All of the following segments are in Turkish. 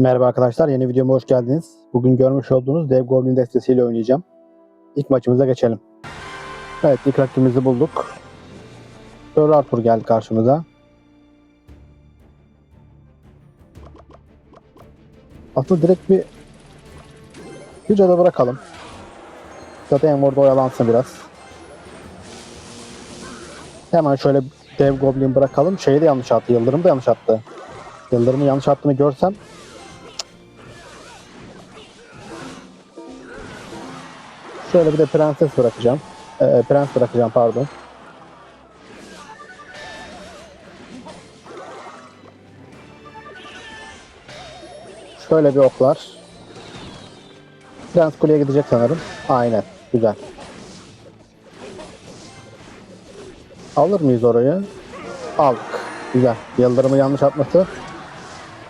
Merhaba arkadaşlar, yeni videoma hoş geldiniz. Bugün görmüş olduğunuz Dev Goblin destesiyle oynayacağım. İlk maçımıza geçelim. Evet, ilk rakibimizi bulduk. Sir Arthur geldi karşımıza. Aslında direkt bir bir cadı bırakalım. Zaten orada oyalansın biraz. Hemen şöyle Dev Goblin bırakalım. Şeyi de yanlış attı, Yıldırım da yanlış attı. Yıldırım'ı yanlış attığını görsem Şöyle bir de prenses bırakacağım. Ee, prens bırakacağım pardon. Şöyle bir oklar. Prens kuleye gidecek sanırım. Aynen. Güzel. Alır mıyız orayı? Aldık. Güzel. Yıldırımı yanlış atması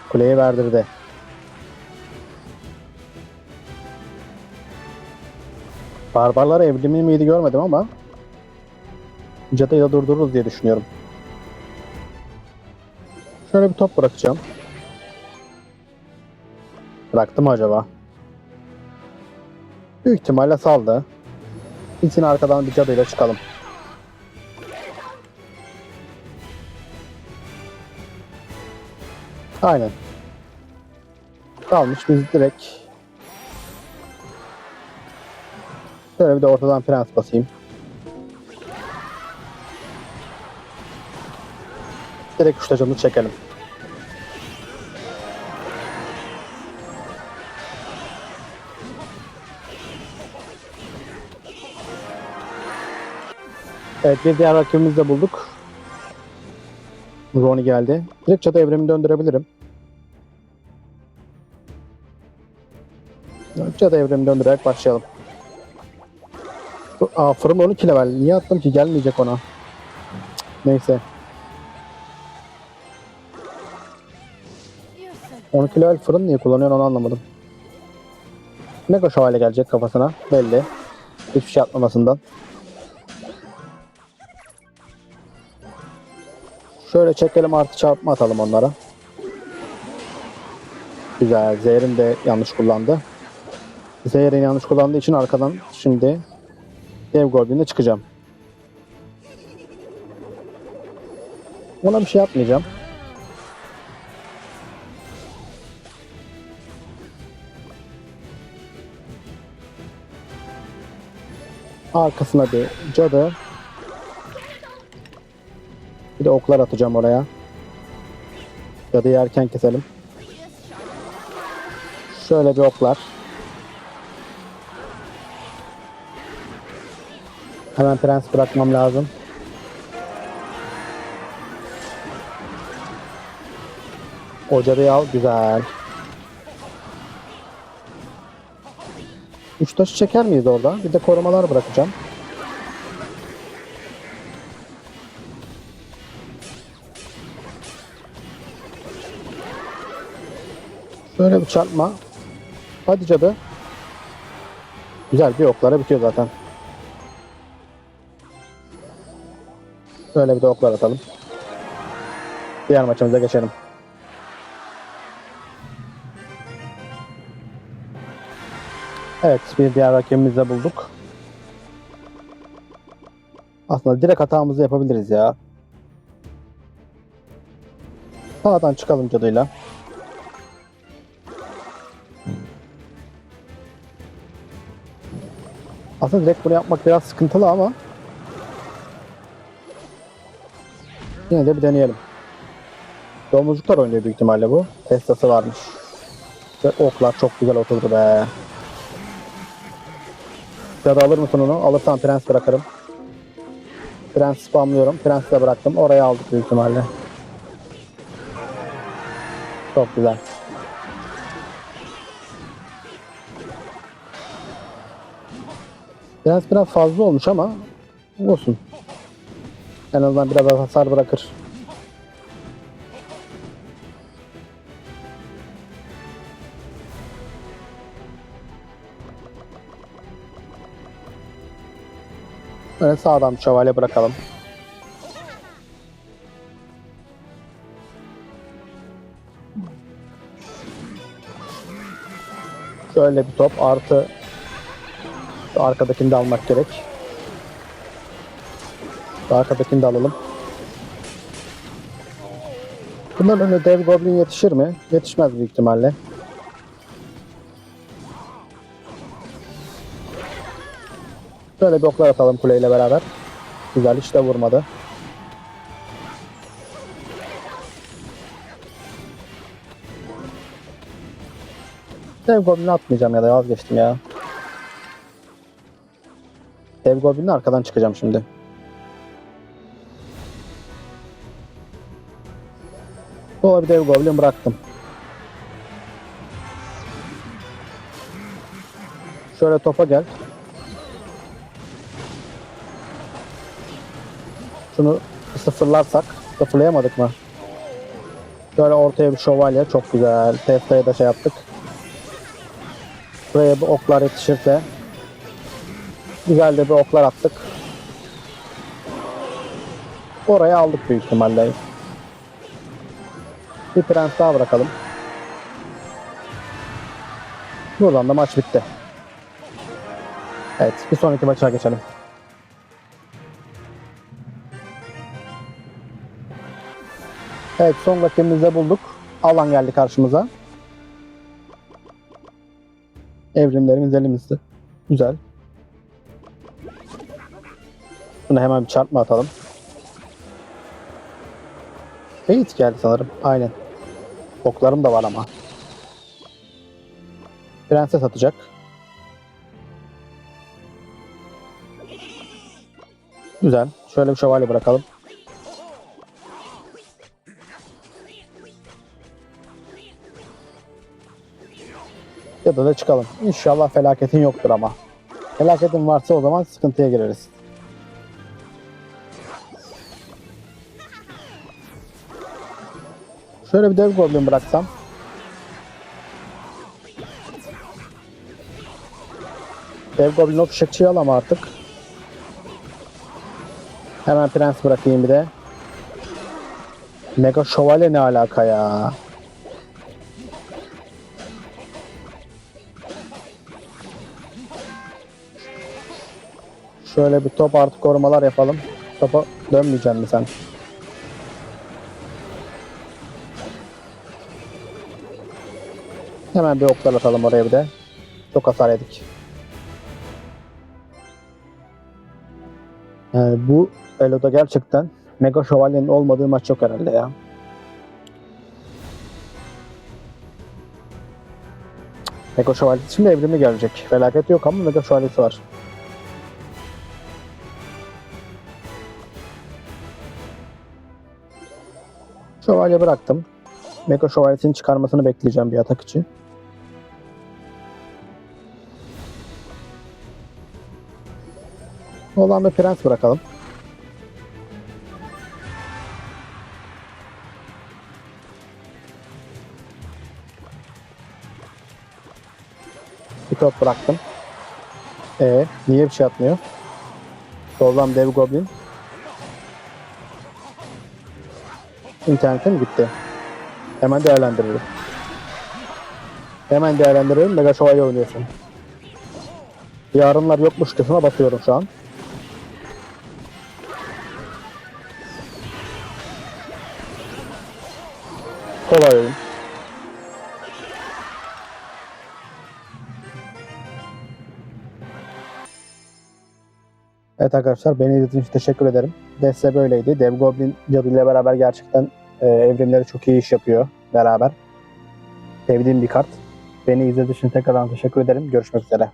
kuleyi verdirdi. Barbarlar evrimi miydi görmedim ama cadıyı da durdururuz diye düşünüyorum. Şöyle bir top bırakacağım. Bıraktı mı acaba? Büyük ihtimalle saldı. İçine arkadan bir cadıyla çıkalım. Aynen. Kalmış biz direkt Şöyle bir de ortadan prens basayım. Direkt kuştacımızı çekelim. Evet bir diğer rakibimizi de bulduk. Ronnie geldi. Direkt çatı evrimi döndürebilirim. Çatı evrimi döndürerek başlayalım. Aa, fırın 12 level. Niye attım ki? Gelmeyecek ona. Neyse. 12 level fırın niye kullanıyor onu anlamadım. Mega şövalye gelecek kafasına. Belli. Hiçbir şey atmamasından. Şöyle çekelim artı çarpma atalım onlara. Güzel. Zehrin de yanlış kullandı. Zehrin yanlış kullandığı için arkadan şimdi Dev Goblin'e çıkacağım. Ona bir şey yapmayacağım. Arkasına bir cadı. Bir de oklar atacağım oraya. Cadıyı erken keselim. Şöyle bir oklar. Hemen prens bırakmam lazım. O cadıyı al. Güzel. Üç taşı çeker miyiz orada? Bir de korumalar bırakacağım. Şöyle bir çarpma. Hadi cadı. Güzel bir oklara bitiyor zaten. Böyle bir de oklar atalım. Diğer maçımıza geçelim. Evet bir diğer rakibimizi de bulduk. Aslında direkt hatamızı yapabiliriz ya. Sağdan çıkalım cadıyla. Aslında direkt bunu yapmak biraz sıkıntılı ama Yine de bir deneyelim. Domuzcuklar oynuyor büyük ihtimalle bu. Testası varmış. Ve oklar çok güzel oturdu be. Ya da alır mısın onu? Alırsan prens bırakırım. Prens spamlıyorum. Prens de bıraktım. Oraya aldık büyük ihtimalle. Çok güzel. Prens biraz fazla olmuş ama olsun. En azından biraz hasar bırakır. Böyle sağdan şövalye bırakalım. Şöyle bir top artı arkadakini de almak gerek. Arkadakini de alalım. Bunların önüne dev goblin yetişir mi? Yetişmez büyük ihtimalle. Şöyle bir oklar atalım kuleyle beraber. Güzel hiç de vurmadı. Dev Goblin'i atmayacağım ya da vazgeçtim ya. Dev Goblin'le arkadan çıkacağım şimdi. Sola bir Dev Goblin bıraktım. Şöyle topa gel. Şunu sıfırlarsak. Sıfırlayamadık mı? Şöyle ortaya bir şövalye. Çok güzel. Testa'ya da şey yaptık. Buraya bir oklar yetişirse güzel de bir oklar attık. Oraya aldık büyük ihtimalle. Bir prens daha bırakalım. Buradan da maç bitti. Evet bir sonraki maça geçelim. Evet son rakibimizi bulduk. Alan geldi karşımıza. Evrimlerimiz elimizde. Güzel. Buna hemen bir çarpma atalım. Beyit geldi sanırım. Aynen. Oklarım da var ama. Prenses atacak. Güzel. Şöyle bir şövalye bırakalım. Ya da da çıkalım. İnşallah felaketin yoktur ama. Felaketin varsa o zaman sıkıntıya gireriz. Şöyle bir dev goblin bıraksam. Dev goblin o fişekçiyi al ama artık. Hemen prens bırakayım bir de. Mega şövalye ne alaka ya? Şöyle bir top artı korumalar yapalım. Topa dönmeyeceksin mi sen? Hemen bir oklar atalım oraya bir de. Çok hasar yedik. Yani bu Elo'da gerçekten Mega Şövalye'nin olmadığı maç yok herhalde ya. Mega Şövalyesi şimdi evrimi gelecek. Felaket yok ama Mega Şövalyesi var. Şövalye bıraktım. Mega Şövalyesi'nin çıkarmasını bekleyeceğim bir atak için. Olan bir prens bırakalım. Bir top bıraktım. Ee, niye bir şey atmıyor? Soldan dev goblin. İnternete mi gitti? Hemen değerlendirelim. Hemen değerlendirelim. Mega Şövalye oynuyorsun. Yarınlar yokmuş kısmına basıyorum şu an. Kolay oyun. Evet arkadaşlar beni izlediğiniz için teşekkür ederim. Deste böyleydi. Dev Goblin Cadı beraber gerçekten e, evrimleri çok iyi iş yapıyor beraber. Sevdiğim bir kart. Beni izlediğiniz için tekrardan teşekkür ederim. Görüşmek üzere.